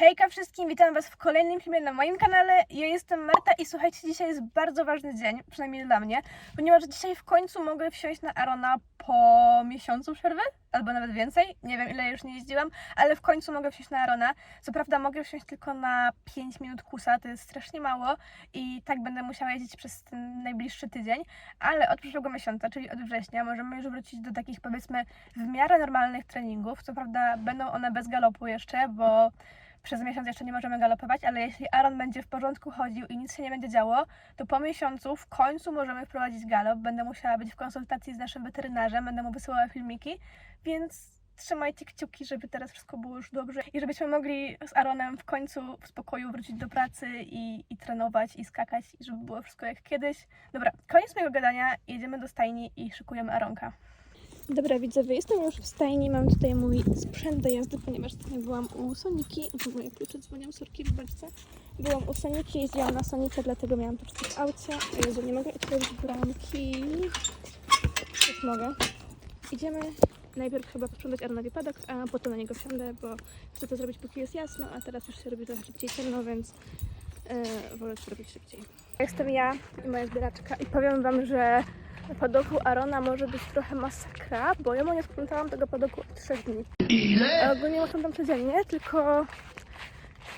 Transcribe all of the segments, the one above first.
Hejka wszystkim, witam Was w kolejnym filmie na moim kanale. Ja jestem Marta i słuchajcie, dzisiaj jest bardzo ważny dzień, przynajmniej dla mnie, ponieważ dzisiaj w końcu mogę wsiąść na Arona po miesiącu przerwy, albo nawet więcej. Nie wiem ile już nie jeździłam, ale w końcu mogę wsiąść na Arona. Co prawda mogę wsiąść tylko na 5 minut kusa, to jest strasznie mało i tak będę musiała jeździć przez ten najbliższy tydzień, ale od przyszłego miesiąca, czyli od września, możemy już wrócić do takich powiedzmy w miarę normalnych treningów. Co prawda będą one bez galopu jeszcze, bo przez miesiąc jeszcze nie możemy galopować, ale jeśli Aaron będzie w porządku chodził i nic się nie będzie działo, to po miesiącu w końcu możemy wprowadzić galop. Będę musiała być w konsultacji z naszym weterynarzem, będę mu wysyłała filmiki, więc trzymajcie kciuki, żeby teraz wszystko było już dobrze i żebyśmy mogli z Aaronem w końcu w spokoju wrócić do pracy i, i trenować i skakać i żeby było wszystko jak kiedyś. Dobra, koniec mojego gadania, jedziemy do stajni i szykujemy Aaronka. Dobra, widzowie, jestem już w stajni, mam tutaj mój sprzęt do jazdy, ponieważ tutaj byłam u Soniki, tu moje klucze dzwonią, sorki, wybaczcie. Byłam u Soniki, jeździłam na Sonice, dlatego miałam pocztę w aucie. Jezu, nie mogę otworzyć bramki. Już mogę. Idziemy najpierw chyba posprzątać Aronowi padok, a potem na niego wsiądę, bo chcę to zrobić póki jest jasno, a teraz już się robi trochę szybciej ciemno, więc yy, wolę to zrobić szybciej. Jestem ja i moja zbieraczka i powiem Wam, że padoku Arona może być trochę masakra, bo ja mu nie sprzątałam tego padoku od 3 dni. Ile? Ogólnie sprzątam codziennie, tylko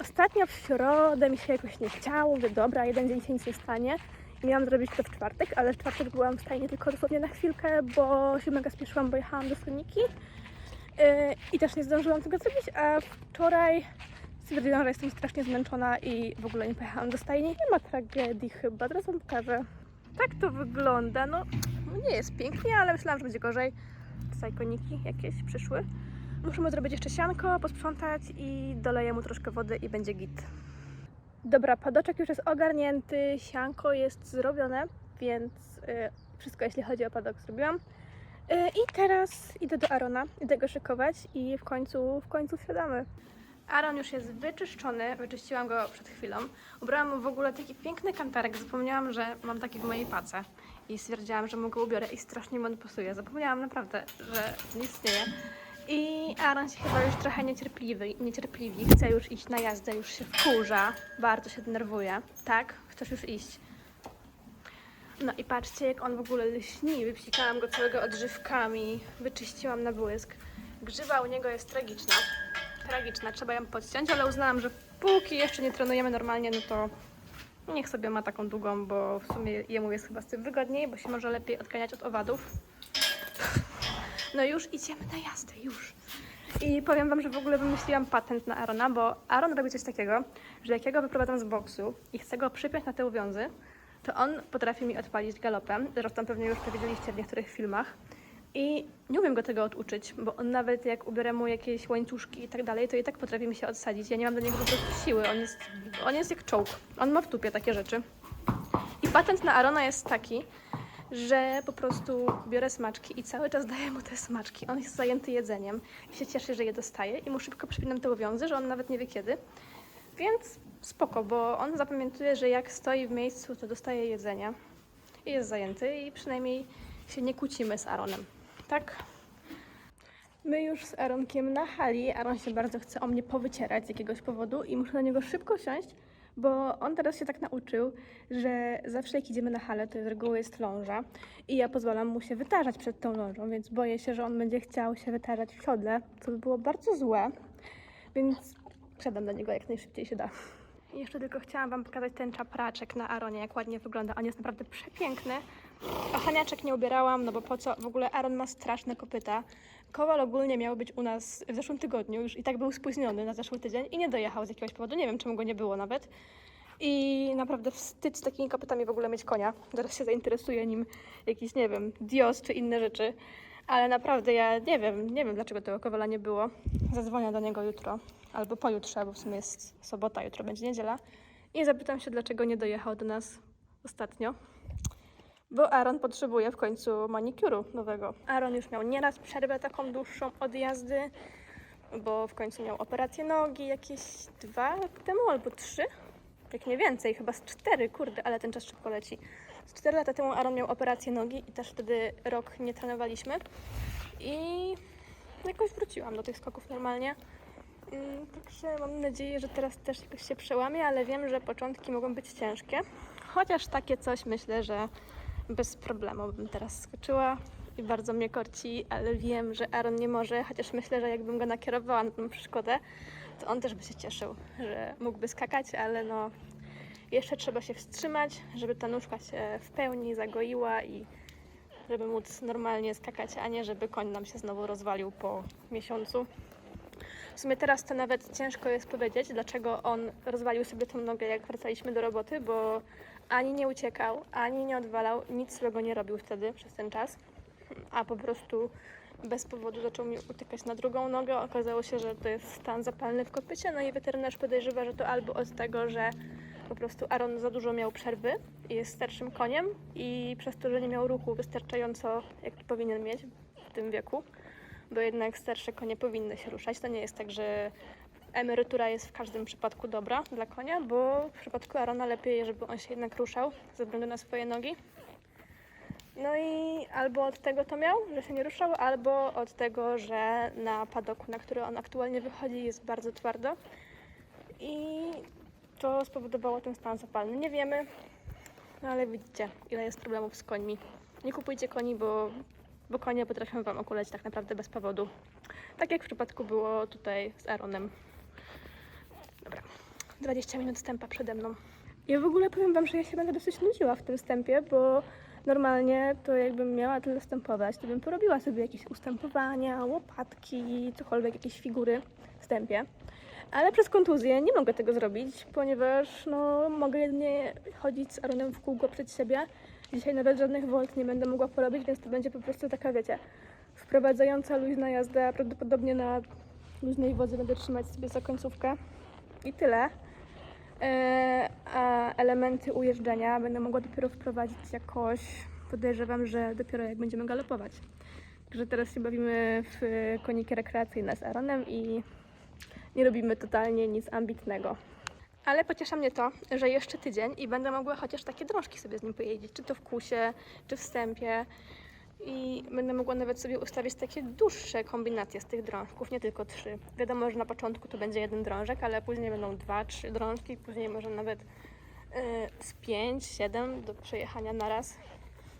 ostatnio w środę mi się jakoś nie chciało, że dobra, jeden dzień się nic nie stanie. I miałam zrobić to w czwartek, ale w czwartek byłam w stajni tylko dosłownie na chwilkę, bo się mega spieszyłam, bo jechałam do Soniki. Yy, I też nie zdążyłam tego zrobić, a wczoraj stwierdziłam, że jestem strasznie zmęczona i w ogóle nie pojechałam do stajni. Nie ma tragedii chyba, teraz wam pokażę. Tak to wygląda, no nie jest pięknie, ale myślałam, że będzie gorzej. Tutaj koniki jakieś przyszły. Muszę mu zrobić jeszcze sianko, posprzątać i doleję mu troszkę wody i będzie git. Dobra, padoczek już jest ogarnięty, sianko jest zrobione, więc y, wszystko jeśli chodzi o padok zrobiłam. Y, I teraz idę do Arona, idę go szykować i w końcu, w końcu wsiadamy. Aaron już jest wyczyszczony, wyczyściłam go przed chwilą. Ubrałam mu w ogóle taki piękny kantarek, zapomniałam, że mam taki w mojej pace i stwierdziłam, że mu go ubiorę i strasznie mu on pasuje. Zapomniałam naprawdę, że nie istnieje. I Aaron się chyba już trochę niecierpliwy, niecierpliwi, chce już iść na jazdę, już się wkurza, bardzo się denerwuje. Tak? Chcesz już iść? No i patrzcie, jak on w ogóle lśni. Wypsikałam go całego odżywkami, wyczyściłam na błysk. Grzywa u niego jest tragiczna. Tragiczna, trzeba ją podciąć, ale uznałam, że póki jeszcze nie trenujemy normalnie, no to niech sobie ma taką długą, bo w sumie jemu jest chyba z tym wygodniej, bo się może lepiej odganiać od owadów. No już idziemy na jazdę, już. I powiem Wam, że w ogóle wymyśliłam patent na Arona, bo Aaron robi coś takiego, że jak ja go wyprowadzam z boksu i chcę go przypiąć na te uwiązy, to on potrafi mi odpalić galopem. Zresztą pewnie już to widzieliście w niektórych filmach. I nie umiem go tego oduczyć, bo on nawet jak ubiorę mu jakieś łańcuszki i tak dalej, to i tak potrafi mi się odsadzić. Ja nie mam do niego po prostu siły. On jest, on jest jak czołg. On ma w tupie takie rzeczy. I patent na Arona jest taki, że po prostu biorę smaczki i cały czas daję mu te smaczki. On jest zajęty jedzeniem i się cieszy, że je dostaje i mu szybko przypinam te uwiązy, że on nawet nie wie kiedy. Więc spoko, bo on zapamiętuje, że jak stoi w miejscu, to dostaje jedzenia i jest zajęty i przynajmniej się nie kłócimy z Aaronem. Tak? My już z Aaronkiem na hali. Aaron się bardzo chce o mnie powycierać z jakiegoś powodu i muszę na niego szybko siąść, bo on teraz się tak nauczył, że zawsze jak idziemy na halę, to z reguły jest ląża i ja pozwalam mu się wytarzać przed tą lążą, więc boję się, że on będzie chciał się wytarzać w siodle, co by było bardzo złe, więc siadam do niego jak najszybciej się da. Jeszcze tylko chciałam Wam pokazać ten czapraczek na Aronie, jak ładnie wygląda. On jest naprawdę przepiękny. Ochaniaczek nie ubierałam, no bo po co? W ogóle Aaron ma straszne kopyta. Kowal ogólnie miał być u nas w zeszłym tygodniu, już i tak był spóźniony na zeszły tydzień i nie dojechał z jakiegoś powodu. Nie wiem, czemu go nie było nawet. I naprawdę wstyd z takimi kopytami w ogóle mieć konia. Zaraz się zainteresuje nim jakiś, nie wiem, dios czy inne rzeczy. Ale naprawdę ja nie wiem, nie wiem dlaczego tego kowala nie było. Zadzwonię do niego jutro albo pojutrze, bo w sumie jest sobota, jutro będzie niedziela. I zapytam się, dlaczego nie dojechał do nas ostatnio. Bo Aaron potrzebuje w końcu manikuru nowego. Aaron już miał nieraz przerwę taką dłuższą od jazdy, bo w końcu miał operację nogi jakieś dwa lata temu albo trzy. Jak nie więcej, chyba z cztery, kurde, ale ten czas szybko leci. Z cztery lata temu Aaron miał operację nogi i też wtedy rok nie trenowaliśmy. I jakoś wróciłam do tych skoków normalnie. Mm, Także mam nadzieję, że teraz też jakoś się przełamie, ale wiem, że początki mogą być ciężkie. Chociaż takie coś myślę, że bez problemu bym teraz skoczyła i bardzo mnie korci, ale wiem, że Aaron nie może, chociaż myślę, że jakbym go nakierowała na tą przeszkodę, to on też by się cieszył, że mógłby skakać, ale no jeszcze trzeba się wstrzymać, żeby ta nóżka się w pełni zagoiła i żeby móc normalnie skakać, a nie żeby koń nam się znowu rozwalił po miesiącu. W sumie teraz to nawet ciężko jest powiedzieć, dlaczego on rozwalił sobie tą nogę, jak wracaliśmy do roboty, bo ani nie uciekał, ani nie odwalał, nic złego nie robił wtedy przez ten czas, a po prostu bez powodu zaczął mi utykać na drugą nogę. Okazało się, że to jest stan zapalny w kopycie, no i weterynarz podejrzewa, że to albo od tego, że po prostu Aaron za dużo miał przerwy i jest starszym koniem i przez to, że nie miał ruchu wystarczająco, jaki powinien mieć w tym wieku, bo jednak starsze konie powinny się ruszać. To nie jest tak, że emerytura jest w każdym przypadku dobra dla konia, bo w przypadku Arona lepiej, żeby on się jednak ruszał ze względu na swoje nogi. No i albo od tego to miał, że się nie ruszał, albo od tego, że na padoku, na który on aktualnie wychodzi, jest bardzo twardo. I to spowodowało ten stan zapalny. Nie wiemy, no ale widzicie, ile jest problemów z końmi. Nie kupujcie koni, bo, bo konie potrafią Wam okuleć tak naprawdę bez powodu. Tak jak w przypadku było tutaj z Aaronem. Dobra, 20 minut stępa przede mną. Ja w ogóle powiem Wam, że ja się będę dosyć nudziła w tym wstępie, bo normalnie to jakbym miała tyle wstępować, to bym porobiła sobie jakieś ustępowania, łopatki, cokolwiek, jakieś figury w wstępie. Ale przez kontuzję nie mogę tego zrobić, ponieważ no, mogę jedynie chodzić z Aaronem w kółko przed siebie. Dzisiaj nawet żadnych volt nie będę mogła porobić, więc to będzie po prostu taka, wiecie, wprowadzająca luźna jazda. Prawdopodobnie na luźnej wodze będę trzymać sobie za końcówkę. I tyle. E, a elementy ujeżdżania będę mogła dopiero wprowadzić jakoś. Podejrzewam, że dopiero jak będziemy galopować. Także teraz się bawimy w koniki rekreacyjne z Aaronem i nie robimy totalnie nic ambitnego. Ale pociesza mnie to, że jeszcze tydzień i będę mogła chociaż takie drążki sobie z nim pojeździć, czy to w kusie, czy w wstępie. I będę mogła nawet sobie ustawić takie dłuższe kombinacje z tych drążków, nie tylko trzy. Wiadomo, że na początku to będzie jeden drążek, ale później będą dwa, trzy drążki, później może nawet yy, z pięć, siedem do przejechania na raz.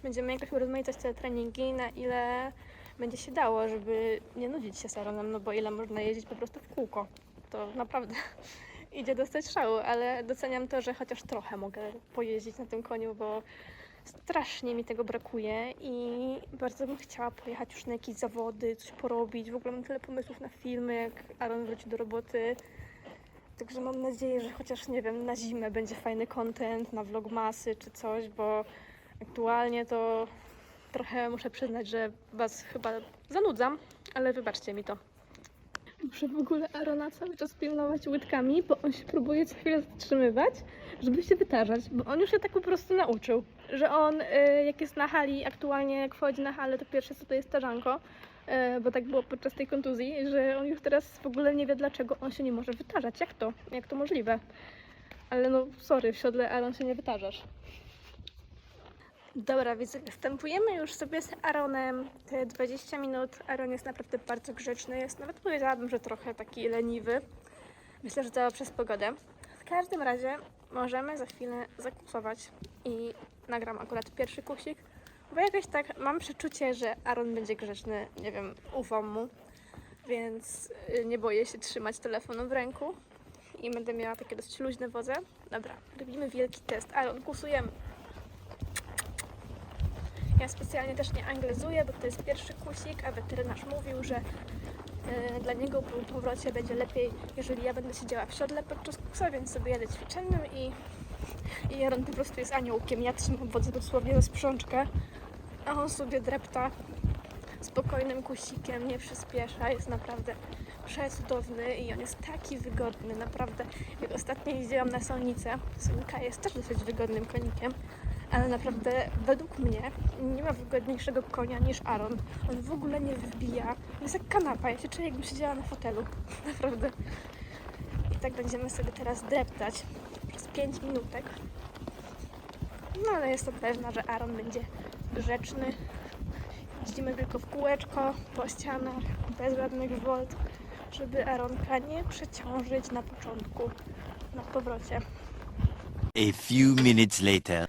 Będziemy jakoś urozmaicać te treningi, na ile będzie się dało, żeby nie nudzić się Saronem, no bo ile można jeździć po prostu w kółko. To naprawdę idzie dostać szału, ale doceniam to, że chociaż trochę mogę pojeździć na tym koniu, bo strasznie mi tego brakuje i bardzo bym chciała pojechać już na jakieś zawody, coś porobić. W ogóle mam tyle pomysłów na filmy, jak Aaron wróci do roboty. Także mam nadzieję, że chociaż, nie wiem, na zimę będzie fajny content, na vlogmasy czy coś, bo aktualnie to trochę muszę przyznać, że Was chyba zanudzam, ale wybaczcie mi to. Muszę w ogóle Arona cały czas pilnować łydkami, bo on się próbuje co chwilę zatrzymywać, żeby się wytarzać, bo on już się tak po prostu nauczył, że on y, jak jest na hali, aktualnie jak wchodzi na halę, to pierwsze co to jest tarzanko, y, bo tak było podczas tej kontuzji, że on już teraz w ogóle nie wie dlaczego on się nie może wytarzać. Jak to? Jak to możliwe? Ale no sorry, w siodle Aaron się nie wytarzasz. Dobra, więc wstępujemy już sobie z Aaronem te 20 minut. Aaron jest naprawdę bardzo grzeczny, jest nawet powiedziałabym, że trochę taki leniwy. Myślę, że to przez pogodę. W każdym razie możemy za chwilę zakusować i nagram akurat pierwszy kusik, bo jakoś tak mam przeczucie, że Aaron będzie grzeczny, nie wiem, ufam mu, więc y, nie boję się trzymać telefonu w ręku i będę miała takie dosyć luźne wodze. Dobra, robimy wielki test. Aaron, kusujemy. Ja specjalnie też nie anglezuję, bo to jest pierwszy kusik, a weterynarz mówił, że e, dla niego po powrocie będzie lepiej, jeżeli ja będę siedziała w siodle podczas kusa, więc sobie jadę ćwiczennym i, i Jaron po prostu jest aniołkiem. Ja trzymam wodze dosłownie za sprzączkę, a on sobie drepta spokojnym kusikiem, nie przyspiesza, jest naprawdę przecudowny i on jest taki wygodny, naprawdę. Jak ostatnio jeździłam na Solnicę, Sonika jest też dosyć wygodnym konikiem, ale naprawdę według mnie nie ma wygodniejszego konia niż Aaron. On w ogóle nie wybija. Jest jak kanapa. Ja się czuję jakbym siedziała na fotelu. Naprawdę. I tak będziemy sobie teraz dreptać przez 5 minutek. No ale jestem pewna, że Aaron będzie grzeczny. Jeździmy tylko w kółeczko, po ścianach, bez żadnych wolt. żeby Aronka nie przeciążyć na początku, na powrocie. A few minutes later.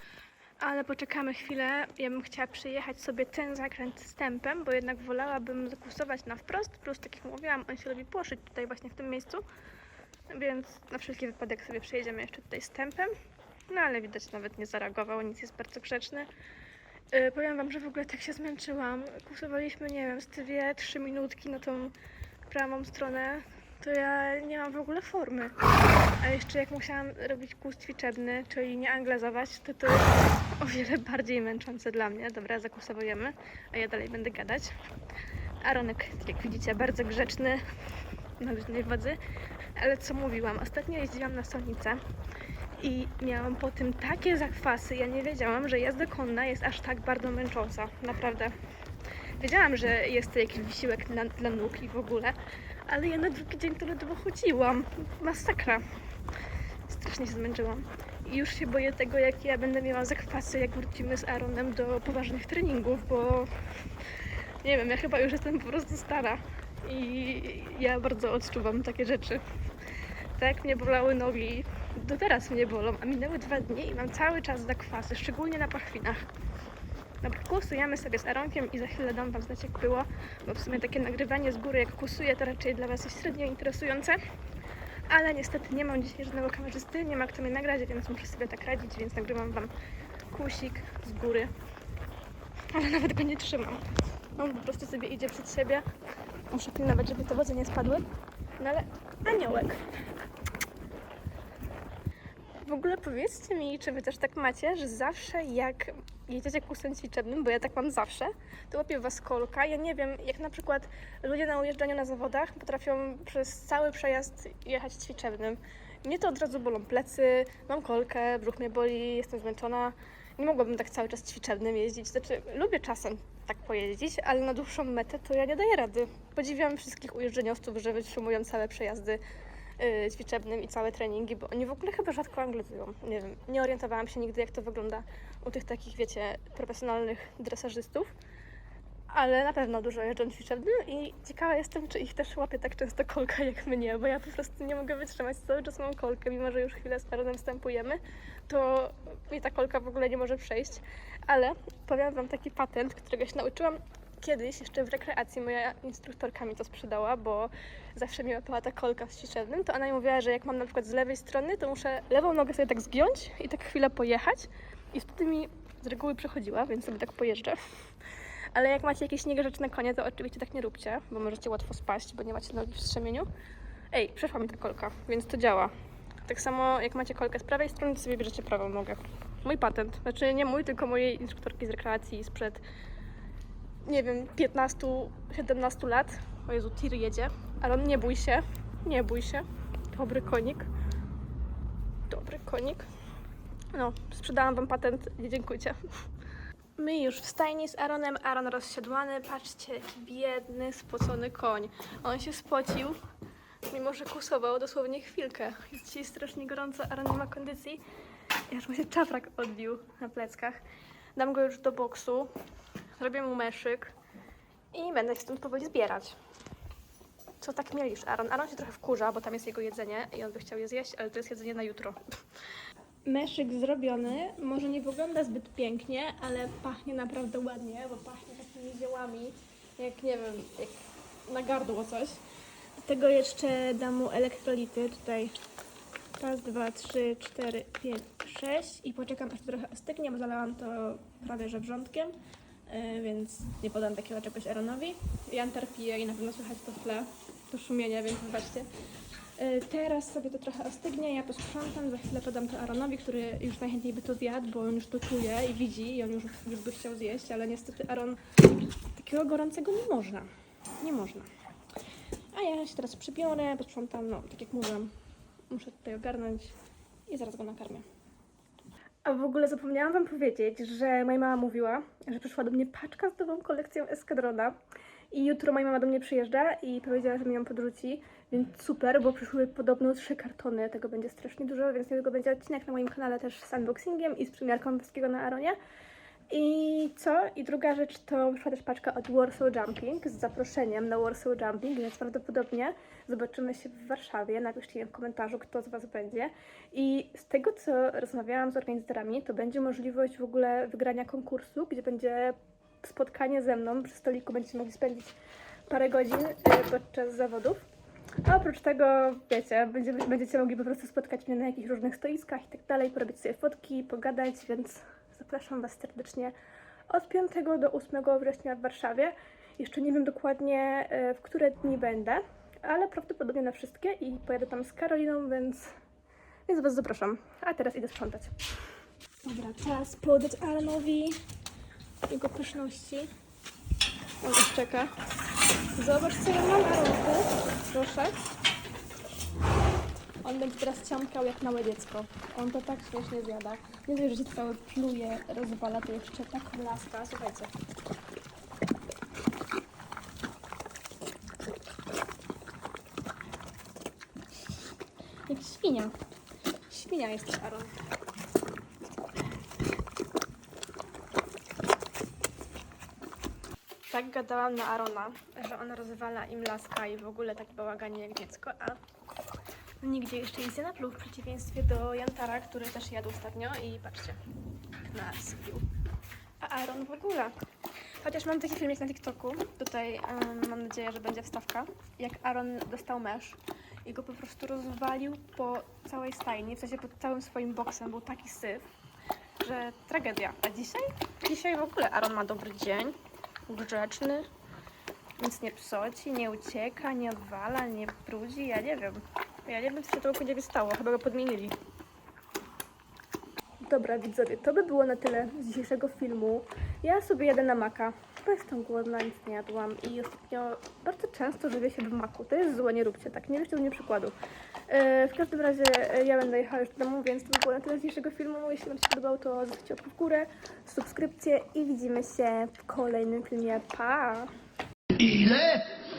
Ale poczekamy chwilę. Ja bym chciała przejechać sobie ten zakręt stępem, bo jednak wolałabym zakursować na wprost. Plus, tak jak mówiłam, on się lubi płoszyć tutaj właśnie w tym miejscu. Więc na wszelki wypadek sobie przejedziemy jeszcze tutaj stępem. No ale widać nawet nie zareagował, nic jest bardzo grzeczny. Yy, powiem wam, że w ogóle tak się zmęczyłam. Kursowaliśmy, nie wiem, z dwie, trzy minutki na tą prawą stronę. To ja nie mam w ogóle formy. A jeszcze jak musiałam robić kurs ćwiczebny, czyli nie anglazować, to to jest o wiele bardziej męczące dla mnie. Dobra, zakursowujemy, a ja dalej będę gadać. Aronek, tak jak widzicie, bardzo grzeczny, na luźnej wodzy. Ale co mówiłam, ostatnio jeździłam na Sonicę i miałam po tym takie zakwasy. Ja nie wiedziałam, że jazda konna jest aż tak bardzo męcząca. Naprawdę. Wiedziałam, że jest to jakiś wysiłek dla, dla nóg i w ogóle, ale ja na drugi dzień to ledwo chodziłam. Masakra. Strasznie się zmęczyłam. I już się boję tego, jak ja będę miała zakwasy, jak wrócimy z Aaronem do poważnych treningów, bo nie wiem, ja chyba już jestem po prostu stara i ja bardzo odczuwam takie rzeczy. Tak mnie bolały nogi, do teraz mnie bolą, a minęły dwa dni i mam cały czas zakwasy, szczególnie na pachwinach. Dobra, kłusujemy sobie z Aronkiem i za chwilę dam Wam znać jak było, bo w sumie takie nagrywanie z góry jak kłusuję to raczej dla Was jest średnio interesujące. Ale niestety nie mam dzisiaj żadnego kamerzysty, nie ma kto mnie nagrać, więc muszę sobie tak radzić, więc nagrywam Wam kłusik z góry. Ale nawet go nie trzymam. On po prostu sobie idzie przed siebie. Muszę pilnować, żeby te wodze nie spadły. No ale aniołek. W ogóle powiedzcie mi, czy wy też tak macie, że zawsze jak jedziecie kursem ćwiczebnym, bo ja tak mam zawsze, to łapie was kolka. Ja nie wiem, jak na przykład ludzie na ujeżdżaniu na zawodach potrafią przez cały przejazd jechać ćwiczebnym. Mnie to od razu bolą plecy, mam kolkę, brzuch mnie boli, jestem zmęczona. Nie mogłabym tak cały czas ćwiczebnym jeździć. Znaczy, lubię czasem tak pojeździć, ale na dłuższą metę to ja nie daję rady. Podziwiam wszystkich ujeżdżeniowców, że wytrzymują całe przejazdy y, ćwiczebnym i całe treningi, bo oni w ogóle chyba rzadko anglizują. Nie wiem, nie orientowałam się nigdy, jak to wygląda u tych takich, wiecie, profesjonalnych dresażystów, ale na pewno dużo jeżdżą ćwiczebnym i ciekawa jestem, czy ich też łapie tak często kolka jak mnie, bo ja po prostu nie mogę wytrzymać, cały czas mam kolkę, mimo że już chwilę z Aaronem wstępujemy, to mi ta kolka w ogóle nie może przejść, ale powiem Wam taki patent, którego się nauczyłam kiedyś, jeszcze w rekreacji. Moja instruktorka mi to sprzedała, bo zawsze mi łapała ta kolka z ćwiczebnym, to ona mi mówiła, że jak mam na przykład z lewej strony, to muszę lewą nogę sobie tak zgiąć i tak chwilę pojechać. I wtedy mi z reguły przechodziła, więc sobie tak pojeżdżę. Ale jak macie jakieś niegrzeczne konie, to oczywiście tak nie róbcie, bo możecie łatwo spaść, bo nie macie nogi w strzemieniu. Ej, przeszła mi ta kolka, więc to działa. Tak samo jak macie kolkę z prawej strony, to sobie bierzecie prawą nogę. Mój patent. Znaczy nie mój, tylko mojej instruktorki z rekreacji sprzed nie wiem, 15-17 lat. O Jezu, tir jedzie. Ale on nie bój się, nie bój się. Dobry konik. Dobry konik. No, sprzedałam wam patent, nie dziękujcie. My już w stajni z Aaronem, Aaron rozsiadłany. Patrzcie, jaki biedny, spocony koń. On się spocił, mimo że kusował dosłownie chwilkę. Jest dzisiaj strasznie gorąco, Aaron nie ma kondycji. Aż mu się czafrak odbił na pleckach. Dam go już do boksu, zrobię mu meszyk i będę się stąd powoli zbierać. Co tak mielisz, Aaron? Aaron się trochę wkurza, bo tam jest jego jedzenie i on by chciał je zjeść, ale to jest jedzenie na jutro. Meszyk zrobiony, może nie wygląda zbyt pięknie, ale pachnie naprawdę ładnie, bo pachnie takimi ziołami, jak nie wiem, jak na gardło coś. Do tego jeszcze dam mu elektrolity, tutaj raz, dwa, trzy, cztery, pięć, sześć i poczekam aż trochę ostygnie, bo zalałam to prawie że wrzątkiem, yy, więc nie podam takiego czegoś Aaronowi. Jan pije i na pewno słychać to tle, to szumienie, więc wybaczcie. Yy, Teraz sobie to trochę ostygnie, ja posprzątam, za chwilę podam to Aaronowi, który już najchętniej by to zjadł, bo on już to czuje i widzi i on już, już by chciał zjeść, ale niestety Aaron takiego gorącego nie można. Nie można. A ja się teraz przybiorę, posprzątam, no tak jak mówiłam, muszę tutaj ogarnąć i zaraz go nakarmię. A w ogóle zapomniałam Wam powiedzieć, że moja mama mówiła, że przyszła do mnie paczka z nową kolekcją Eskadrona i jutro moja mama do mnie przyjeżdża i powiedziała, że mi ją podrzuci, więc super, bo przyszły podobno trzy kartony, tego będzie strasznie dużo, więc niedługo będzie odcinek na moim kanale też z unboxingiem i z przymiarką wszystkiego na Aronie. I co? I druga rzecz to wyszła też paczka od Warsaw Jumping z zaproszeniem na Warsaw Jumping, więc prawdopodobnie zobaczymy się w Warszawie. Napiszcie w komentarzu, kto z Was będzie. I z tego, co rozmawiałam z organizatorami, to będzie możliwość w ogóle wygrania konkursu, gdzie będzie spotkanie ze mną. Przy stoliku będziecie mogli spędzić parę godzin y, podczas zawodów. A oprócz tego, wiecie, będziemy, będziecie mogli po prostu spotkać mnie na jakichś różnych stoiskach i tak dalej, porobić sobie fotki, pogadać, więc zapraszam Was serdecznie od 5 do 8 września w Warszawie. Jeszcze nie wiem dokładnie, e, w które dni będę, ale prawdopodobnie na wszystkie i pojadę tam z Karoliną, więc, więc Was zapraszam. A teraz idę sprzątać. Dobra, czas podać Aaronowi jego pyszności. On już czeka. Zobacz, co ja mam, Aaronku. Proszę. On będzie teraz ciąkał jak małe dziecko. On to tak śmiesznie zjada. Nie dość, że cały pluje, rozwala, to jeszcze tak laska. Słuchajcie. Jak świnia. Świnia jest Aaron. Tak gadałam na Arona, że on rozwala im laska i w ogóle tak bałaganie jak dziecko, a nigdzie jeszcze nic nie napluł w przeciwieństwie do Jantara, który też jadł ostatnio i patrzcie, nasypił. A Aaron w ogóle. Chociaż mam taki filmik na TikToku, tutaj em, mam nadzieję, że będzie wstawka, jak Aaron dostał mesz i go po prostu rozwalił po całej stajni, w sensie pod całym swoim boksem, był taki syf, że tragedia. A dzisiaj? Dzisiaj w ogóle Aaron ma dobry dzień, grzeczny, nic nie psoci, nie ucieka, nie odwala, nie brudzi, ja nie wiem. Ja nie wiem, co się tego nie stało, chyba go podmienili. Dobra, widzowie, to by było na tyle z dzisiejszego filmu. Ja sobie jadę na maka, bo jestem głodna, nic nie jadłam i ostatnio bardzo często żywię się w maku. To jest złe, nie róbcie tak, nie weźcie do mnie przykładu. E, w każdym razie e, ja będę jechała już do domu, więc to by było na tyle z dzisiejszego filmu. Jeśli Wam się podobało, to zostawcie łapkę w górę, subskrypcję i widzimy się w kolejnym filmie. Pa! Ile?